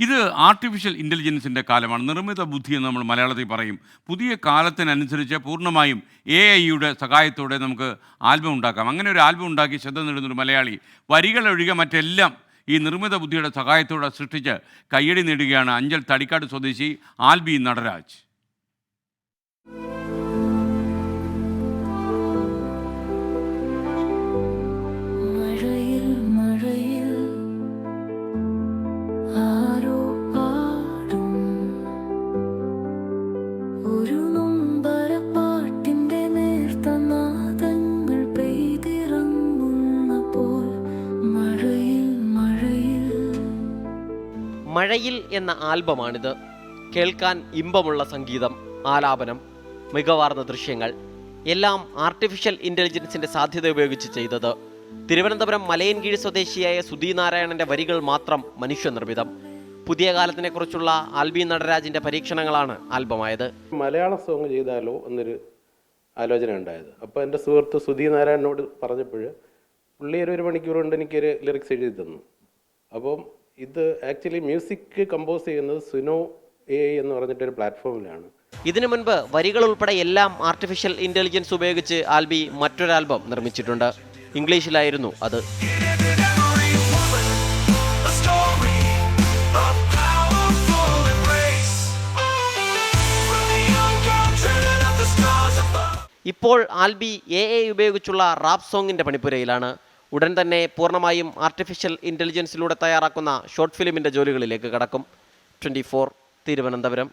ഇത് ആർട്ടിഫിഷ്യൽ ഇന്റലിജൻസിന്റെ കാലമാണ്. നിർമ്മിത ബുദ്ധി എന്ന് നമ്മൾ മലയാളത്തിൽ പറയും. പുതിയ കാലത്തിനനുസരിച്ച് പൂർണമായും എ ഐയുടെ സഹായത്തോടെ നമുക്ക് ആൽബം ഉണ്ടാക്കാം. അങ്ങനെ ഒരു ആൽബം ഉണ്ടാക്കി ശ്രദ്ധ നേടുന്നൊരു മലയാളി വരികളൊഴികെ മറ്റെല്ലാം ഈ നിർമ്മിത ബുദ്ധിയുടെ സഹായത്തോടെ സൃഷ്ടിച്ച് കയ്യടി നേടുകയാണ് അഞ്ചൽ തടിക്കാട് സ്വദേശി ആൽബി നടരാജ്. മഴയിൽ എന്ന ആൽബമാണിത്. കേൾക്കാൻ ഇമ്പമുള്ള സംഗീതം ആലാപനം മികവാർന്ന ദൃശ്യങ്ങൾ എല്ലാം ആർട്ടിഫിഷ്യൽ ഇന്റലിജൻസിന്റെ സാധ്യത ഉപയോഗിച്ച് ചെയ്തത്. തിരുവനന്തപുരം മലയൻകീഴ് സ്വദേശിയായ സുധീ നാരായണന്റെ വരികൾ മാത്രം മനുഷ്യനിർമ്മിതം. പുതിയ കാലത്തിനെക്കുറിച്ചുള്ള ആൽബി നടരാജിന്റെ പരീക്ഷണങ്ങളാണ് ആൽബമായത്. മലയാള സോങ് ചെയ്താലോ എന്നൊരു ആലോചന ഉണ്ടായത്. അപ്പോൾ എന്റെ സുഹൃത്ത് സുധീ നാരായണനോട് പറഞ്ഞപ്പോൾ പുള്ളി ഒരു മണിക്കൂർ കൊണ്ട് എനിക്കൊരു ലിറിക്സ് എഴുതി തന്നു. അപ്പം ഇത് ആക്ച്വലി മ്യൂസിക് കമ്പോസ് ചെയ്യുന്നത് സുനോ എ എന്ന് പറഞ്ഞിട്ടൊരു പ്ലാറ്റ്ഫോമിലാണ് ഇതിനു മുൻപ് വരികൾ ഉൾപ്പെടെ എല്ലാം ആർട്ടിഫിഷ്യൽ ഇന്റലിജൻസ് ഉപയോഗിച്ച് ആൽബി മറ്റൊരു ആൽബം നിർമ്മിച്ചിട്ടുണ്ട്. ഇംഗ്ലീഷിലായിരുന്നു അത്. ഇപ്പോൾ ആൽബി എ ഉപയോഗിച്ചുള്ള റാപ്പ് സോങ്ങിന്റെ പണിപ്പുരയിലാണ്. ഉടൻ തന്നെ പൂർണമായും ആർട്ടിഫിഷ്യൽ ഇന്റലിജൻസിലൂടെ തയ്യാറാക്കുന്ന ഷോർട്ട് ഫിലിമിന്റെ ജോലികളിലേക്ക് കടക്കും. ട്വന്റി തിരുവനന്തപുരം.